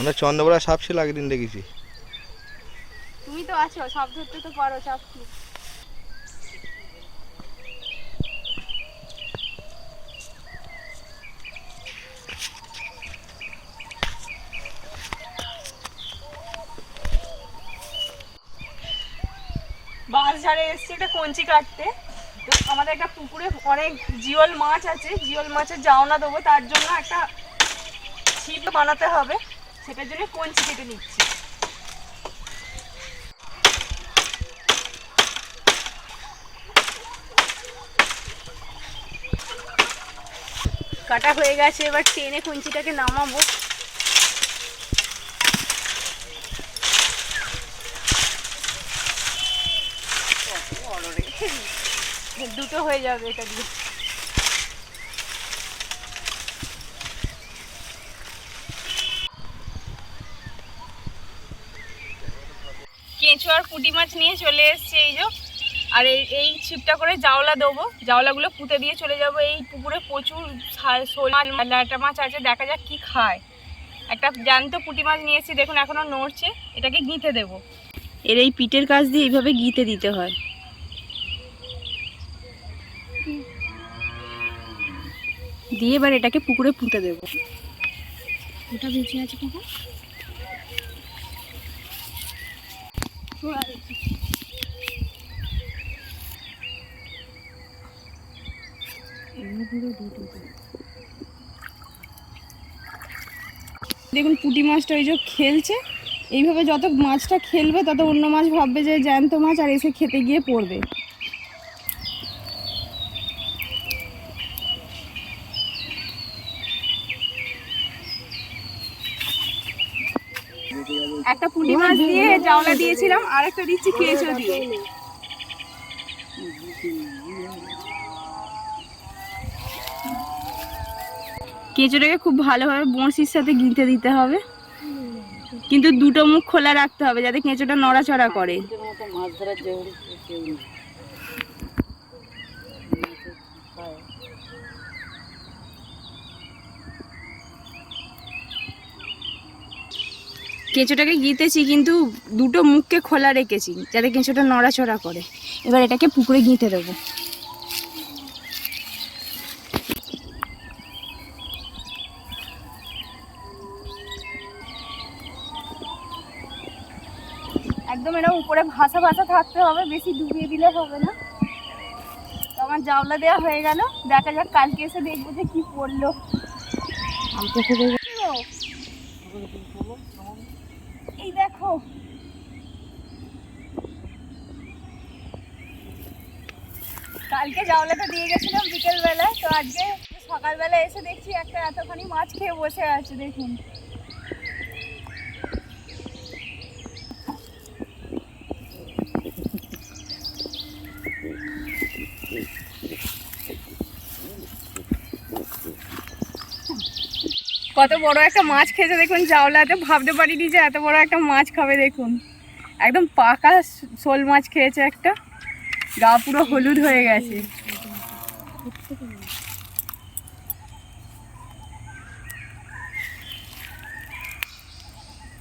আমরা চন্দ্রবড়া সাপ ছিল আগের দিন দেখেছি। তুমি তো আছো সব ধরতে তো পারো সব কি? বাঁশ ঝাড়ে এসছি, একটা কঞ্চি কাটতে। তো আমাদের একটা পুকুরে অনেক জিওল মাছ আছে, জিওল মাছের জাওনা দেবো, তার জন্য একটা ছিপ বানাতে হবে। সেটার জন্য কঞ্চি কেটে নিচ্ছি? কাটা হয়ে গেছে, এবার টেনে কুঞ্চিটাকে নামাবো। দুটো হয়ে যাবে এটা দিয়ে। কেঁচো আর পুঁটি মাছ নিয়ে চলে এসছে এই যে। আর এই এই ছিপটা করে জাওলা দেবো। জাওলাগুলো পুঁতে দিয়ে চলে যাব। এই পুকুরে প্রচুর শোল মাছ আছে। দেখা যাক কি খায়। একটা জ্যান্ত পুঁটি মাছ নিয়েছি দেখুন এখনও নড়ছে। এটাকে গিঁথে দেবো। এর এই পিঠের কাজ দিয়ে এইভাবে গিঁথে দিতে হয়। দিয়ে এবার এটাকে পুকুরে পুঁতে দেবো। ওটা বেঁচে আছে কখন দেখুন পুটি মাছটা ওই যে খেলছে। এইভাবে যত মাছটা খেলবে, তত অন্য মাছ ভাববে যে জ্যান্ত মাছ আর এসে খেতে গিয়ে পড়বে। একটা পুঁটি মাছ দিয়ে জাওলা দিয়েছিলাম, আর একটা দিচ্ছি কেঁচো দিয়ে। কেঁচোটাকে খুব ভালোভাবে বড়শির সাথে গিঁথে দিতে হবে। কিন্তু দুটো মুখ খোলা রাখতে হবে, যাতে কেঁচোটা নড়াচড়া করে। মাছ ধরার কেঁচোটাকে গিঁথেছি কিন্তু দুটো মুখকে খোলা রেখেছি যাতে কেঁচোটা নড়াচড়া করে। এবার এটাকে পুকুরে গিঁথে দেবো। একদম এরকম উপরে ভাসা ভাসা থাকতে হবে বেশি ডুবিয়ে দিলে হবে না। আমার জাওলা দেওয়া হয়ে গেল দেখা যাক কালকে এসে দেখব যে কি পড়ল। এই দেখো। কালকে জাওলাটা দিয়ে গেছিলাম বিকেল বেলায় তো আজকে সকালবেলা এসে দেখছি একটা এতখানি মাছ খেয়ে বসে আছে, দেখুন। কত বড় একটা মাছ খেয়েছে দেখুন জাওলাতে ভাবতে পারিনি যে এত বড় একটা মাছ খাবে দেখুন। একদম পাকা শোল মাছ খেয়েছে একটা, গা পুরো হলুদ হয়ে গেছে।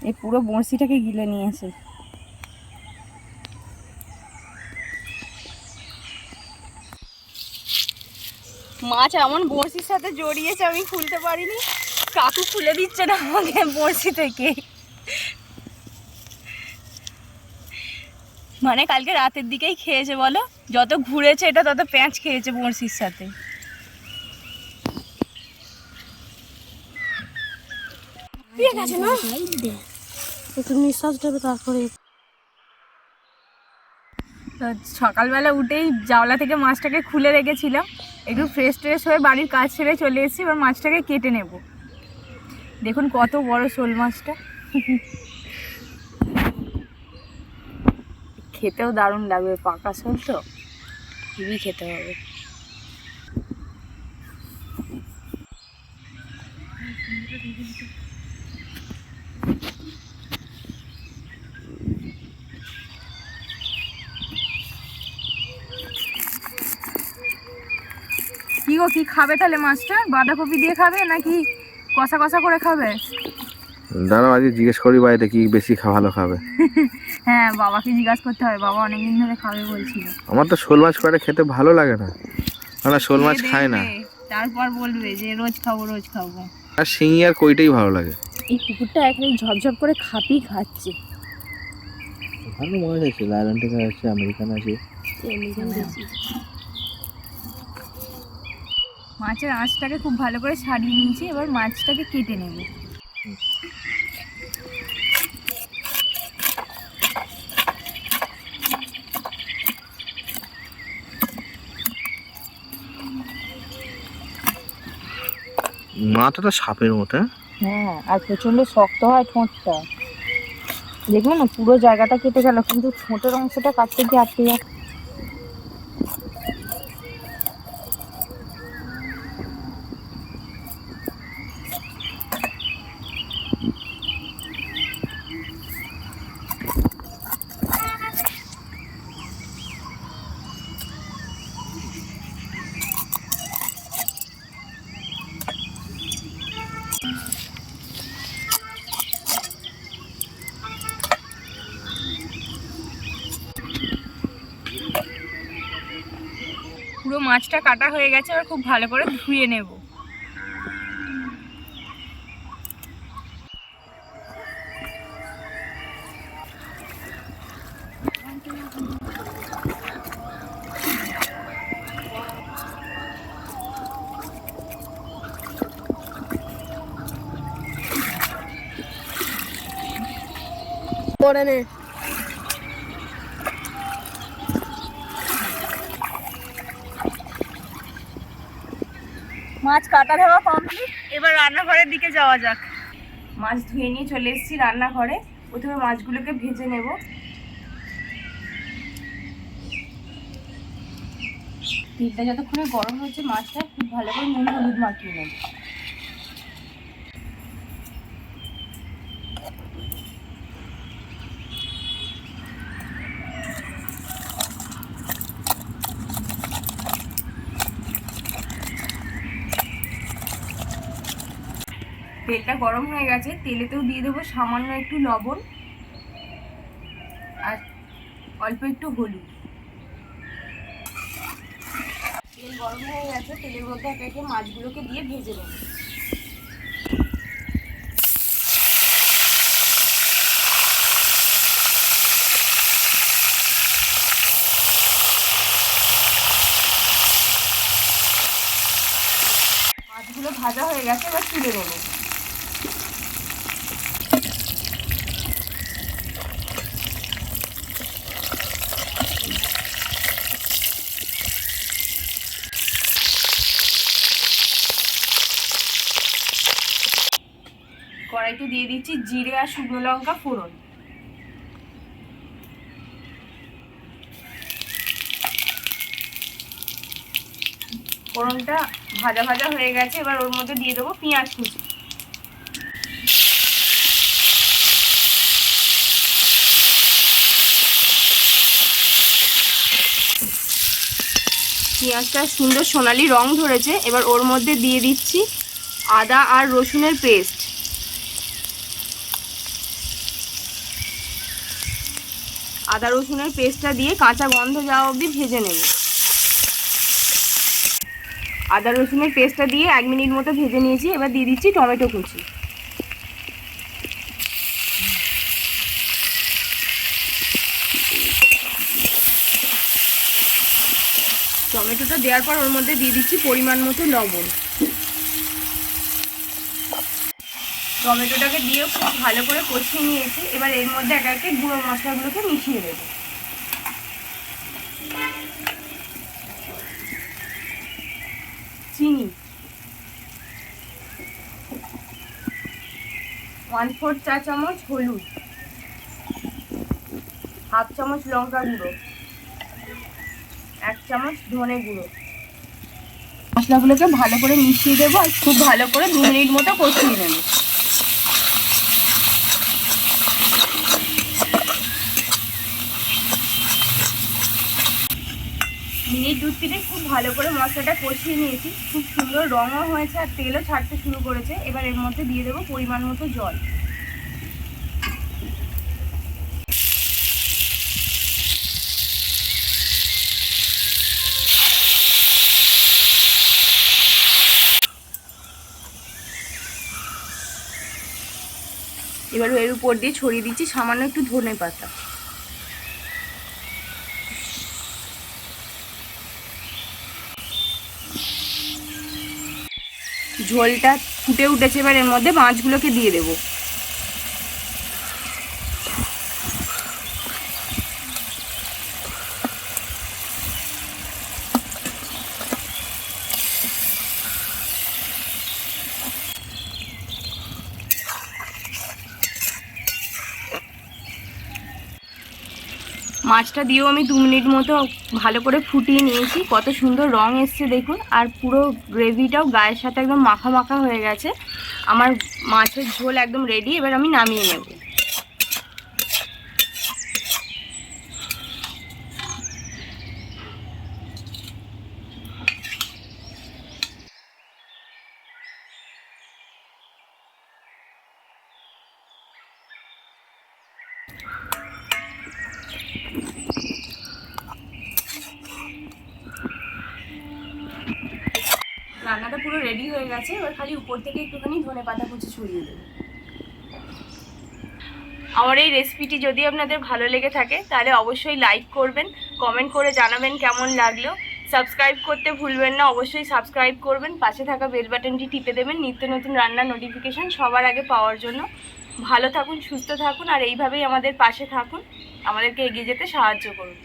এই পুরো বড়শিটাকে গিলে নিয়েছে মাছ এমন বড়শির সাথে জড়িয়েছে, আমি খুলতে পারিনি। কাকু খুলে দিচ্ছে না আমাকে বড়শি থেকে। মানে কালকে রাতের দিকেই খেয়েছে বলো? যত ঘুরেছে এটা তত প্যাঁচ খেয়েছে বড়শির সাথে। সকালবেলা উঠেই জাওলা থেকে মাছটাকে খুলে রেখেছিলাম। একটু ফ্রেশ ট্রেশ হয়ে বাড়ির কাজ ছেড়ে চলে এসেছি এবার মাছটাকে কেটে নেব। দেখুন কত বড় শোল মাছটা। খেতেও দারুণ লাগবে পাকা শোল তো। হেভি খেতে হবে। কি গো কি খাবে তাহলে মাছটা? বাঁধাকপি দিয়ে খাবে নাকি কষা কষা করে খাবে? দাঁড়াও আজকে জিজ্ঞেস করি বাড়িতে কি বেশি খা ভালো খাবে? হ্যাঁ বাবাকে জিজ্ঞাসা করতে হবে। বাবা অনেকদিন ধরে খাবে বলছিল। আমার তো শোল মাছ করে খেতে ভালো লাগে না। না শোল মাছ খেয়ে খায় না। তারপর বলবে যে রোজ খাব রোজ খাব। আর শিঙি আর কইটাই ভালো লাগে। এই কুকুরটা এখানে ঝপঝপ করে খাপি খাচ্ছে। ভালো মাছ আছে লায়ন টেকার আছে আমেরিকান আছে। মাছের আঁচটাকে খুব ভালো করে ছাড়িয়ে নিয়েছি এবার মাছটাকে কেটে নেব। মাথাটা সাপের মতো হ্যাঁ? হ্যাঁ আর প্রচণ্ড শক্ত হয় ঠোঁটটা। দেখবে না পুরো জায়গাটা কেটে গেল কিন্তু ঠোঁটের অংশটা কাটতে গিয়ে আটকে যাচ্ছে। মাছটা কাটা হয়ে গেছে এবার খুব ভালো করে ধুয়ে নেব। করে নে। মাছ কাটা দেওয়া কমপ্লিট এবার রান্নাঘরের দিকে যাওয়া যাক। মাছ ধুয়ে নিয়ে চলে এসেছি রান্নাঘরে। প্রথমে মাছগুলোকে ভেজে নেব। তেলটা যতক্ষণে গরম হয়েছে মাছটা খুব ভালো করে নুন হলুদ মাখিয়ে নেব। তেলটা গরম হয়ে গেছে, তেলেতেও দিয়ে দেবো সামান্য একটু লবণ আর অল্প একটু হলুদ। তেল গরম হয়ে গেছে, তেলের মধ্যে একে একে মাছগুলোকে দিয়ে ভেজে নেব। মাছগুলো ভাজা হয়ে গেছে, এবার তুলে নেব। কড়াইতে দিয়ে দিচ্ছি জিরে আর শুকনো লঙ্কা ফোড়ন। ফোড়নটা ভাজা ভাজা হয়ে গেছে, এবার ওর মধ্যে দিয়ে দেবো পেঁয়াজ কুচি। পেঁয়াজটা সুন্দর সোনালি রং ধরেছে, এবার ওর মধ্যে দিয়ে দিচ্ছি আদা আর রসুনের পেস্ট। আদা রসুনের পেস্টটা দিয়ে কাঁচা গন্ধ যাওয়া অবধি ভেজে নেব। আদা রসুনের পেস্টটা দিয়ে এক মিনিট মতো ভেজে নিয়েছি। এবার দিয়ে দিচ্ছি টমেটো কুচি। টমেটোটা দেওয়ার পর ওর মধ্যে দিয়ে দিচ্ছি পরিমাণ মতো লবণ। টমেটোটাকে দিয়ে খুব ভালো করে কষিয়ে নিয়েছি। এবার এর মধ্যে একা একে গুঁড়ো মশলাগুলোকে মিশিয়ে দেবো। চিনি। ওয়ান ফোর চা চামচ হলুদ। হাফ চামচ লঙ্কা গুঁড়ো। এক চামচ ধনে গুঁড়ো। মশলাগুলোকে ভালো করে মিশিয়ে দেবো আর খুব ভালো করে দু মিনিট মতো কষিয়ে নেব। এই দুধ থেকে খুব ভালো করে মশলাটা কষিয়ে নিয়েছি। খুব সুন্দর রঙও হয়েছে আর তেলও ছাড়তে শুরু করেছে। এবার এর মধ্যে দিয়ে দেবো পরিমাণ মতো জল। এবার এর উপর দিয়ে ছড়িয়ে দিচ্ছি সামান্য একটু ধনে পাতা ঝোলটা ফুটে উঠেছে এবার এর মধ্যে মাছগুলোকে দিয়ে দেবো। মাছটা দিয়েও আমি দু মিনিট মতো ভালো করে ফুটিয়ে নিয়েছি। কত সুন্দর রং এসছে দেখুন। আর পুরো গ্রেভিটাও গায়ের সাথে একদম মাখা মাখা হয়ে গেছে। আমার মাছের ঝোল একদম রেডি এবার আমি নামিয়ে নেব রান্নাটা পুরো গেছে এবার খালি উপর থেকে একটুখানি ধনে পাতা কুচি ছড়িয়ে দেবো। আমার এই রেসিপিটি যদি আপনাদের ভালো লেগে থাকে, তাহলে অবশ্যই লাইক করবেন কমেন্ট করে জানাবেন কেমন লাগল। সাবস্ক্রাইব করতে ভুলবেন না, অবশ্যই সাবস্ক্রাইব করবেন, পাশে থাকা বেল বাটনটি টিপে দেবেন, নিত্য নতুন রান্নার নোটিফিকেশান সবার আগে পাওয়ার জন্য। ভালো থাকুন, সুস্থ থাকুন, আর এইভাবেই আমাদের পাশে থাকুন। আমাদেরকে এগিয়ে যেতে সাহায্য করুন।